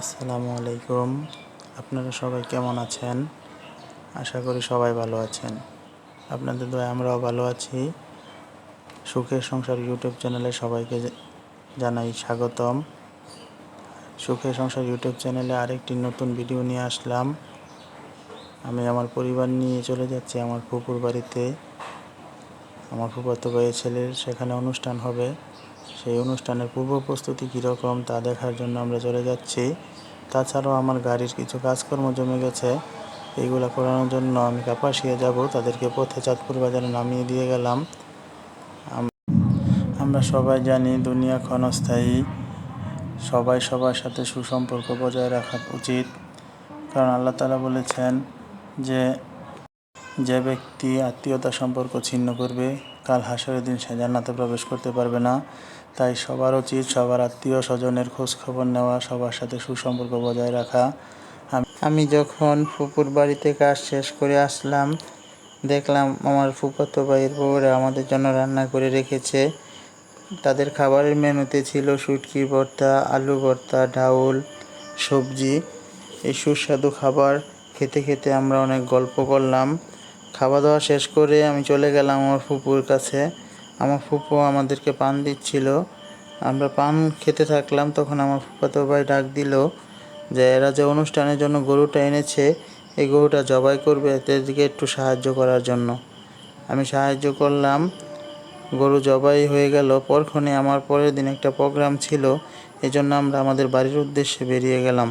আসসালামু আলাইকুম। আপনারা সবাই কেমন আছেন? আশা করি সবাই ভালো আছেন। আপনাদের দয়া আমরাও ভালো আছি। সুখের সংসার ইউটিউব চ্যানেলে সবাইকে জানাই স্বাগতম। সুখের সংসার ইউটিউব চ্যানেলে আরেকটি নতুন ভিডিও নিয়ে আসলাম। আমি আমার পরিবার নিয়ে চলে যাচ্ছি আমার ফুপুর বাড়িতে। আমার ফুফাতো ভাইয়ের ছেলের সেখানে অনুষ্ঠান হবে। সেই অনুষ্ঠানের পূর্ব প্রস্তুতি কীরকম তা দেখার জন্য আমরা চলে যাচ্ছি। তাছাড়াও আমার গাড়ির কিছু কাজকর্ম জমে গেছে। এইগুলো করানোর জন্য আমি কাপাসিয়া যাব। তাদেরকে পথে চাঁদপুর বাজারে নামিয়ে দিয়ে গেলাম। আমরা সবাই জানি দুনিয়া ক্ষণস্থায়ী। সবাই সবার সাথে সুসম্পর্ক বজায় রাখা উচিত। কারণ আল্লাহ তালা বলেছেন যে যে ব্যক্তি আত্মীয়তা সম্পর্ক ছিন্ন করবে কাল হাসরের দিন সে জান্নাতে প্রবেশ করতে পারবে না। তাই সবার উচিত সবার আত্মীয় স্বজনের খোঁজ খবর নেওয়া, সবার সাথে সুসম্পর্ক বজায় রাখা। আমি যখন ফুপুর বাড়িতে কাজ শেষ করে আসলাম, দেখলাম আমার ফুফাতো ভাইয়ের বউরা আমাদের জন্য রান্না করে রেখেছে। তাদের খাবারের মেনুতে ছিল শুটকি ভর্তা, আলু ভর্তা, ডাউল, সবজি। এই সুস্বাদু খাবার খেতে খেতে আমরা অনেক গল্প করলাম। খাওয়া দাওয়া শেষ করে আমি চলে গেলাম আমার ফুপুর কাছে। আমার ফুপু আমাদেরকে পান দিচ্ছিল। আমরা পান খেতে থাকলাম, তখন আমার ফুফাতো ভাই ডাক দিল যে, এরা যে অনুষ্ঠানের জন্য গরুটা এনেছে, এই গরুটা জবাই করবে এদেরকে একটু সাহায্য করার জন্য। আমি সাহায্য করলাম, গরু জবাই হয়ে গেল। পরক্ষণে আমার পরের দিন একটা প্রোগ্রাম ছিল এই জন্য আমরা আমাদের বাড়ির উদ্দেশ্যে বেরিয়ে গেলাম।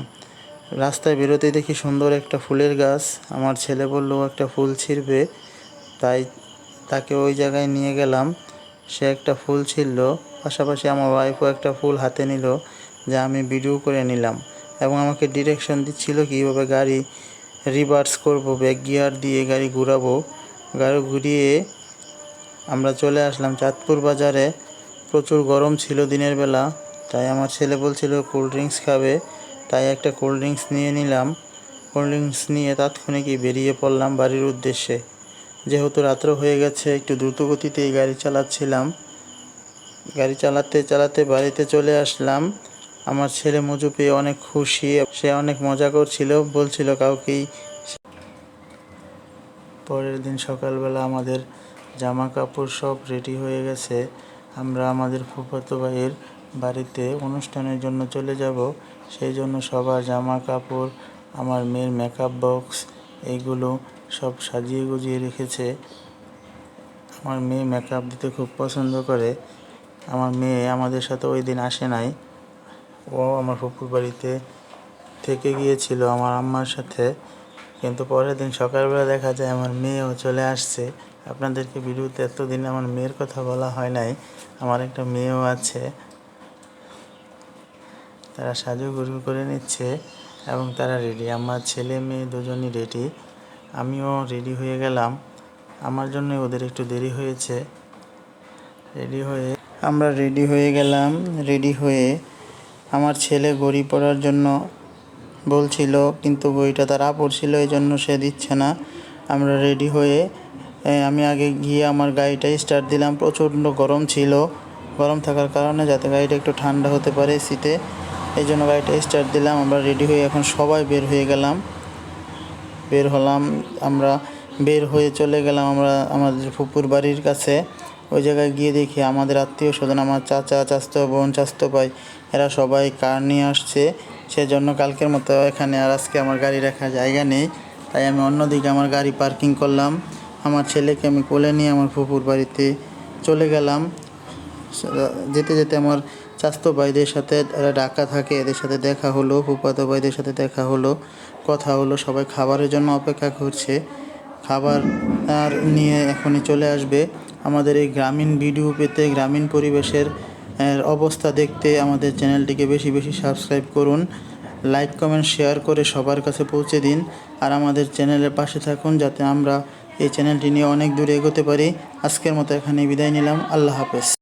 রাস্তায় বেরোতে দেখি সুন্দর একটা ফুলের গাছ। আমার ছেলে বলল, একটা ফুল ছিঁড়বে। তাই তাকে ওই জায়গায় নিয়ে গেলাম। সে একটা ফুল ছিঁড়ল। পাশাপাশি আমার ওয়াইফও একটা ফুল হাতে নিল, যা আমি ভিডিও করে নিলাম। এবং আমাকে ডিরেকশন দিচ্ছিল কীভাবে গাড়ি রিভার্স করব ব্যাক গিয়ার দিয়ে গাড়ি ঘুরাবো। গাড়ি ঘুরিয়ে আমরা চলে আসলাম চাঁদপুর বাজারে। প্রচুর গরম ছিল দিনের বেলা। তাই আমার ছেলে বলছিল, কোল্ড ড্রিঙ্কস খাবে। তাই একটা কোল্ড ড্রিঙ্কস নিয়ে নিলাম। কোল্ড ড্রিঙ্কস নিয়ে তাৎক্ষণিকই বেরিয়ে পড়লাম বাড়ির উদ্দেশ্যে। যেহেতু রাত্র হয়ে গেছে, একটু দ্রুত গতিতেই গাড়ি চালাচ্ছিলাম। গাড়ি চালাতে চালাতে বাড়িতে চলে আসলাম। আমার ছেলে মজু পেয়ে অনেক খুশি, সে অনেক মজা করছিল, বলছিল কাউকেই পরের দিন সকালবেলা আমাদের জামা কাপড় সব রেডি হয়ে গেছে। আমরা, আমাদের ফুফাতো ভাইয়ের বাড়িতে অনুষ্ঠানের জন্য চলে যাব। সেই জন্য সবার জামা কাপড় আমার মেয়ের মেকআপ বক্স এইগুলো সব সাজিয়ে গুজিয়ে রেখেছে। আমার মেয়ে মেকআপ দিতে খুব পছন্দ করে। আমার মেয়ে আমাদের সাথে ওই দিন আসে নাই। ও আমার ফুপুর বাড়িতে থেকে গিয়েছিল আমার আম্মার সাথে। কিন্তু পরের দিন সকালবেলা দেখা যায় আমার মেয়েও চলে আসছে। আপনাদেরকে ভিডিওতে এতদিন আমার মেয়ের কথা বলা হয় নাই। আমার একটা মেয়েও আছে। তারা সাজু গুজু করে নিচ্ছে এবং তারা রেডি আমার ছেলে মেয়ে দুজনই রেডি আমিও রেডি হয়ে গেলাম। আমার জন্য ওদের একটু দেরি হয়েছে। রেডি হয়ে আমরা রেডি হয়ে গেলাম। রেডি হয়ে আমার ছেলে ঘড়ি পরার জন্য বলছিল, কিন্তু বইটা তার আপর ছিল এই জন্য সে দিচ্ছে না। আমরা রেডি হয়ে আমি আগে গিয়ে আমার গাড়িটা স্টার্ট দিলাম। প্রচণ্ড গরম ছিল। গরম থাকার কারণে যাতে গাড়িটা একটু ঠান্ডা হতে পারে শীতে এই জন্য গাড়িটা স্টার্ট দিলাম, আমরা রেডি হয়ে এখন সবাই বের হয়ে গেলাম। বের হলাম, আমরা বের হয়ে চলে গেলাম আমরা আমাদের ফুপুর বাড়ির কাছে। ওই জায়গায় গিয়ে দেখি আমাদের আত্মীয় স্বজন, আমার চাচা চাস্তো বোন চাস্তো ভাই, এরা সবাই কার নিয়ে আসছে। সেজন্য কালকের মতো এখানে আর আজকে আমার গাড়ি রাখার জায়গা নেই। তাই আমি অন্যদিকে আমার গাড়ি পার্কিং করলাম। আমার ছেলেকে আমি কোলে নিয়ে আমার ফুপুর বাড়িতে চলে গেলাম। যেতে যেতে আমার চাস্তো ভাইদের সাথে ডাকা থাকে, এদের সাথে দেখা হলো ফুপাতো ভাইদের সাথে দেখা হলো, কথা হলো, সবাই খাবারের জন্য অপেক্ষা করছে। খাবার আর নিয়ে এখনই চলে আসবে। আমাদের এই গ্রামীণ ভিডিও পেতে গ্রামীণ পরিবেশের অবস্থা দেখতে আমাদের চ্যানেলটিকে বেশি বেশি সাবস্ক্রাইব করুন। লাইক, কমেন্ট, শেয়ার করে সবার কাছে পৌঁছে দিন। আর আমাদের চ্যানেলের পাশে থাকুন যাতে আমরা এই চ্যানেলটি নিয়ে অনেক দূরে এগোতে পারি। আজকের মতো এখানে বিদায় নিলাম। আল্লাহ হাফেজ।